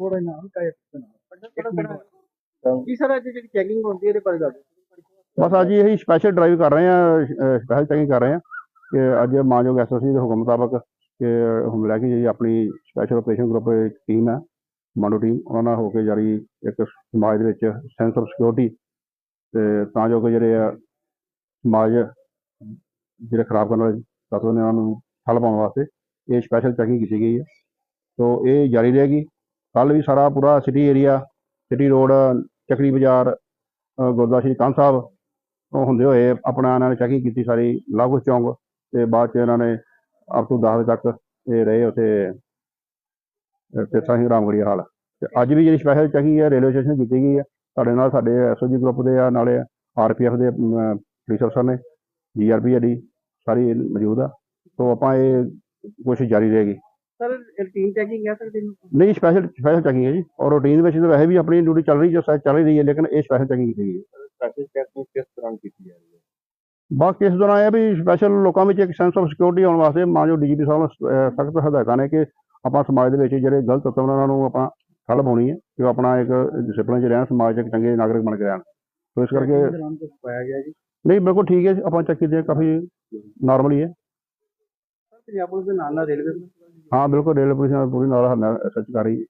ਥੋੜਾ ਨਾਲ ਕਾਇ ਕੀ ਸਰ ਅੱਜ ਜਿਹੜੀ ਚੈਕਿੰਗ ਹੁੰਦੀ ਹੈ ਇਹਦੇ ਬਾਰੇ ਦੱਸ ਬਸ ਅੱਜ ਇਹੀ ਸਪੈਸ਼ਲ ਡਰਾਈਵ ਕਰ ਰਹੇ ਆ ਸਪੈਸ਼ਲ ਚੈਕਿੰਗ ਕਰ ਰਹੇ ਆ ਕਿ ਅੱਜ ਮਾਨਯੋਗ ਐਸਐਸਸੀ ਦੇ ਹੁਕਮ ਮੁਤਾਬਕ ਕਿ ਹੁਣ ਲੈ ਕੇ ਜਿਹੜੀ ਆਪਣੀ ਸਪੈਸ਼ਲ ਆਪਰੇਸ਼ਨ ਗਰੁੱਪ ਟੀਮ ਹੈ ਕਮਾਂਡੋ ਟੀਮ ਉਹਨਾਂ ਨਾਲ ਹੋ ਕੇ ਜਾਰੀ ਇੱਕ ਸਮਾਜ ਦੇ ਵਿੱਚ ਸੈਂਸ ਆਫ ਸਿਕਿਉਰਿਟੀ ਤੇ ਤਾਂ ਜੋ ਕਿ ਜਿਹੜੇ ਆ ਸਮਾਜ ਜਿਹੜੇ ਖਰਾਬ ਕਰਨ ਵਾਲੇ ਤੱਤਵ ਨੇ ਉਹਨਾਂ ਨੂੰ ਠੱਲ ਪਾਉਣ ਵਾਸਤੇ ਇਹ ਸਪੈਸ਼ਲ ਚੈਕਿੰਗ ਕੀਤੀ ਗਈ ਹੈ। ਸੋ ਇਹ ਜਾਰੀ ਰਹੇਗੀ। ਕੱਲ ਵੀ ਸਾਰਾ ਪੂਰਾ ਸਿਟੀ ਏਰੀਆ ਸਿਟੀ ਰੋਡ ਚੱਕਰੀ ਬਾਜ਼ਾਰ ਗੁਰਦੁਆਰਾ ਸ਼੍ਰੀ ਕੰਨ ਸਾਹਿਬ, ਉਹ ਹੁੰਦੇ ਹੋਏ ਆਪਣਾ ਇਹਨਾਂ ਨੇ ਚੈਕਿੰਗ ਕੀਤੀ ਸਾਰੀ ਲਾਗੂ ਚੌਂਕ ਤੇ ਬਾਅਦ ਚ ਇਹਨਾਂ ਨੇ ਅਪ ਟੂ 10 ਵਜੇ ਤੱਕ ਇਹ ਰਹੇ ਉੱਥੇ, ਤੇ ਸਾਹੀਂ ਰਾਮਗੜੀਆ ਹਾਲ। ਤੇ ਅੱਜ ਵੀ ਜਿਹੜੀ ਸਪੈਸ਼ਲ ਚੈਕਿੰਗ ਹੈ ਰੇਲਵੇ ਸਟੇਸ਼ਨ ਕੀਤੀ ਗਈ ਹੈ ਸਾਡੇ ਨਾਲ ਸਾਡੇ ਐਸਓਜੀ ਗਰੁੱਪ ਦੇ ਆ, ਨਾਲੇ ਆਰਪੀਐਫ ਦੇ ਪੁਲਿਸ ਅਫਸਰ ਨੇ ਜੀਆਰਪੀ ਦੀ ਸਾਰੀ ਮੌਜੂਦ ਆ। ਸੋ ਆਪਾਂ ਇਹ ਕੋਸ਼ਿਸ਼ ਜਾਰੀ ਰਹੇਗੀ। ਸਰ ਰੂਟੀਨ ਚੈਕਿੰਗ ਹੈ ਸਰ ਦਿਨ ਨਹੀਂ ਸਪੈਸ਼ਲ ਸਪੈਸ਼ਲ ਚੈਕਿੰਗ ਹੈ ਜੀ। ਔਰ ਰੂਟੀਨ ਵਿੱਚ ਤਾਂ ਵੈਸੇ ਵੀ ਆਪਣੀ ਡਿਊਟੀ ਚੱਲ ਰਹੀ ਜੋ ਚੱਲ ਹੀ ਰਹੀ ਹੈ ਲੇਕਿਨ ਇਹ ਸਪੈਸ਼ਲ ਚੈਕਿੰਗ ਕੀਤੀ ਗਈ ਹੈ ਸਪੈਸ਼ਲ ਚੈਕਿੰਗ ਕਿਸ ਤਰ੍ਹਾਂ ਕੀਤੀ ਜਾ ਰਹੀ ਹੈ? ਬਾਕੀ ਇਸ ਦੌਰਾਨ ਇਹ ਵੀ ਸਪੈਸ਼ਲ ਲੋਕਾਂ ਵਿੱਚ ਇੱਕ ਸੈਂਸ ਆਫ ਸਿਕਿਉਰਿਟੀ ਆਉਣ ਵਾਸਤੇ ਮਾਂ ਜੋ ਡੀਜੀਪੀ ਸਾਹਿਬ ਨੇ ਸਖਤ ਹਦਾਇਤਾਂ ਨੇ ਕਿ ਆਪਾਂ ਸਮਾਜ ਦੇ ਵਿੱਚ ਜਿਹੜੇ ਗਲਤ ਤੱਤਵ ਨੇ ਉਹਨਾਂ ਨੂੰ ਆਪਾਂ ਠੱਲ ਪਾਉਣੀ ਹੈ ਕਿ ਉਹ ਆਪਣਾ ਇੱਕ ਡਿਸਪਲਿਨ 'ਚ ਰਹਿਣ ਸਮਾਜ 'ਚ ਇੱਕ ਚੰਗੇ ਨਾਗਰਿਕ ਬਣ ਕੇ ਰਹਿਣ। ਸੋ ਇਸ ਕਰਕੇ ਦੌਰਾਨ ਕੁਝ ਪਾਇਆ ਗਿਆ ਜੀ? ਨਹੀਂ ਬਿਲਕੁਲ ਠੀਕ ਹੈ ਆਪਾਂ ਚੈੱਕ ਕੀਤੇ ਕਾਫੀ ਨਾਰਮਲ ਹੀ ਹੈ। ਸਰ ਪੰਜਾਬ ਪੁਲਿਸ ਦੇ ਨਾਲ ਨਾਲ ਰੇਲਵੇ ਹਾਂ ਬਿਲਕੁਲ ਰੇਲਵੇ ਪੁਲਿਸ ਨਾਲ ਪੂਰੀ ਨਾਲ ਸੱਚ ਕਰ ਰਹੀ ਹੈ